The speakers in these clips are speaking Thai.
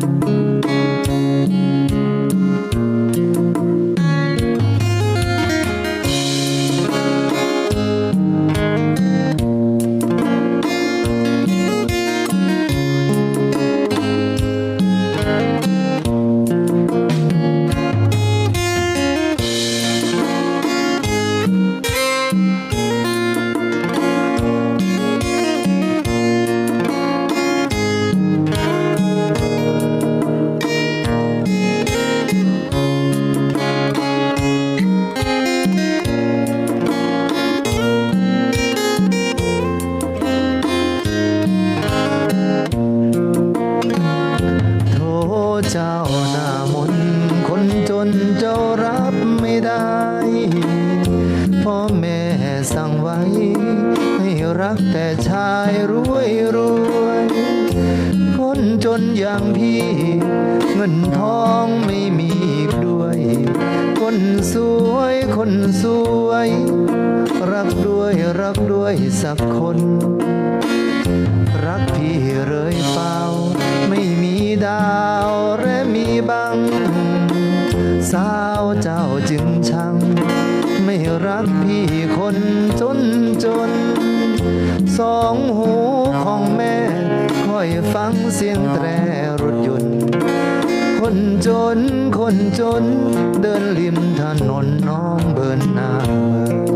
โท จ้ารับไม่ได้พ่อแม่สั่งไว้ ให้รักแต่ชายรวยรวยคนจนอย่างพี่ เงินทองไม่มีด้วย คนสวยคนสวย รักด้วยรักด้วยสักคน รักพี่เลยเปล่า ไม่มีดาวและมีบัง สาวเจ้าจึงชัง ไม่รักพี่คนจนจน สองหูของแม่คอยฟังเสียงแตรรถยนต์ คนจนคนจน เดินริมถนนน้องเบินหน้าเมือง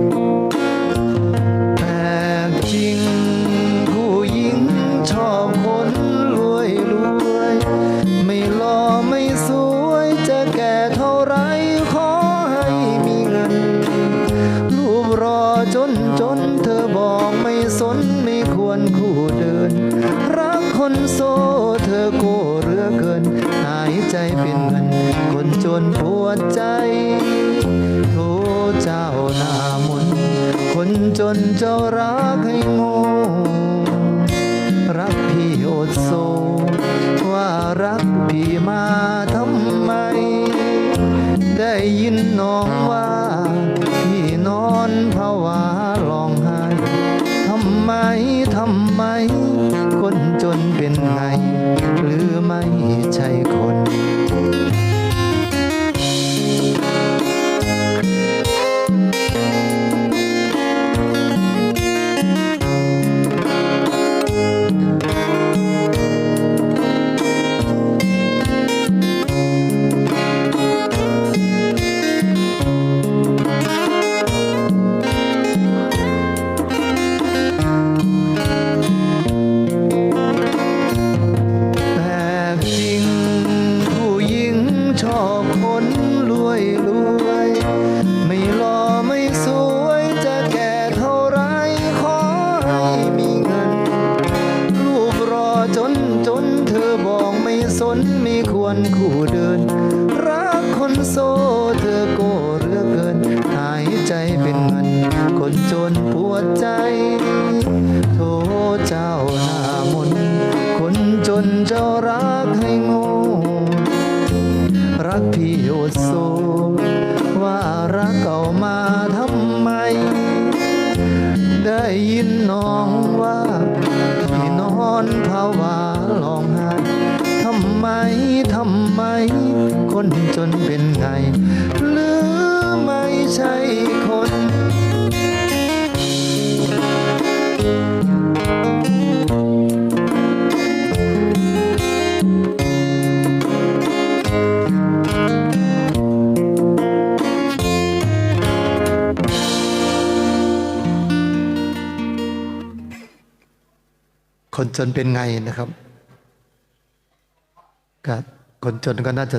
สนไม่ควรคู่เดิน รักคนโซเธอโกเรือเกิน หายใจเป็นเงินคนจนปวดใจโทเจ้าหน้ามนคนจนเจ้ารักให้โง่ จนเป็นไง หรือไม่ใช่ คู่เดิน รักคนโซเธอโกเรือเกิน หายใจเป็นเงิน คนจนปวดใจ โทเจ้าหน้ามน คนจนเจ้ารักให้โง่รักพี่โอโซว่ารักเอามาทำไม ได้ยินน้องว่าพี่นอนภาวะ คนจนเป็นไง หรือไม่ใช่คนคนจนเป็นไงนะครับ คนจนก็น่าจะ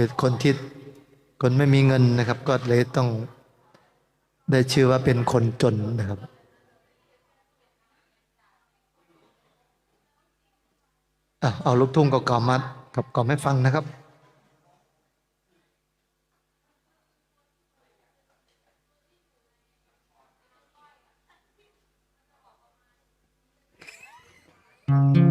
คือคนที่คนไม่มีเงินนะครับ ก็เลยต้องได้ชื่อว่าเป็นคนจนนะครับเอาลูกทุ่งเก่าๆมากับก่อให้ฟังนะครับอืม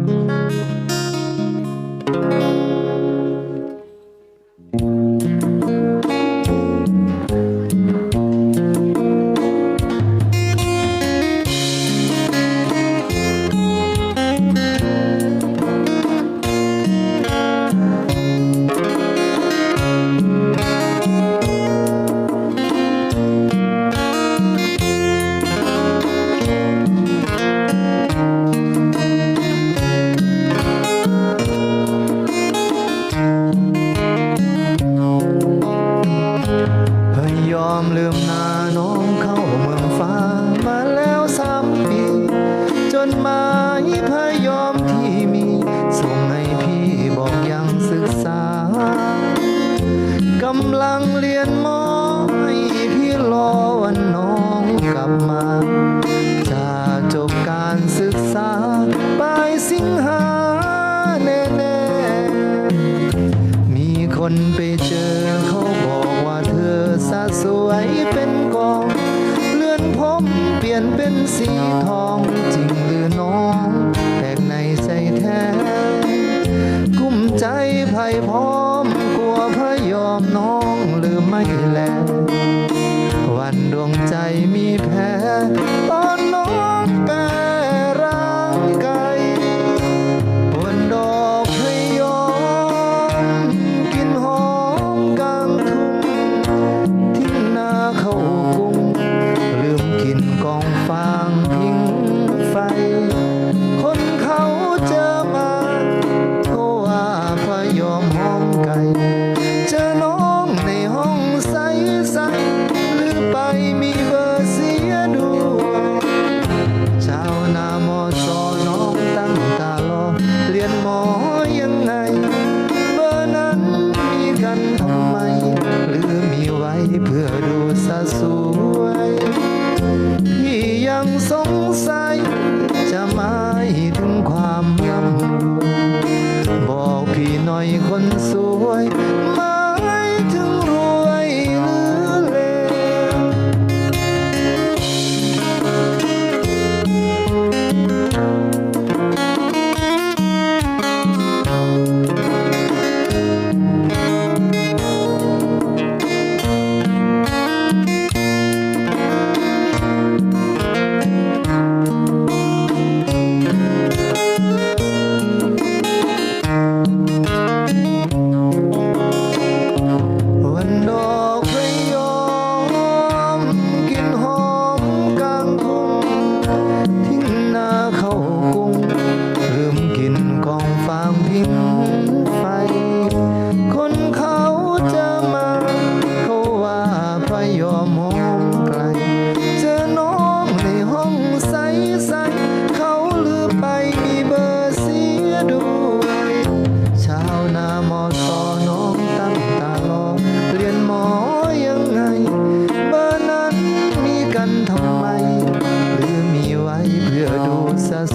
พยอมที่มีส่งให้พี่บอกยังศึกษากำลังเรียนมอให้พี่รอวันน้องกลับมา จะจบการศึกษาปลายสิงหาแน่ๆมีคนไป ทยพร้อมกลัวพระยอมน้องลืมไม่แลวันดวงใจมีแผล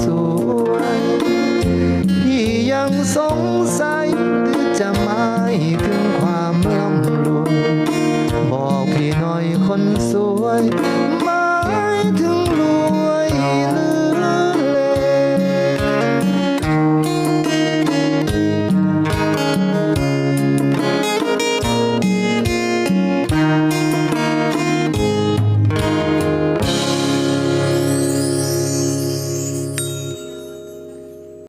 สวยพี่ยังสงสัยหรือจะไม่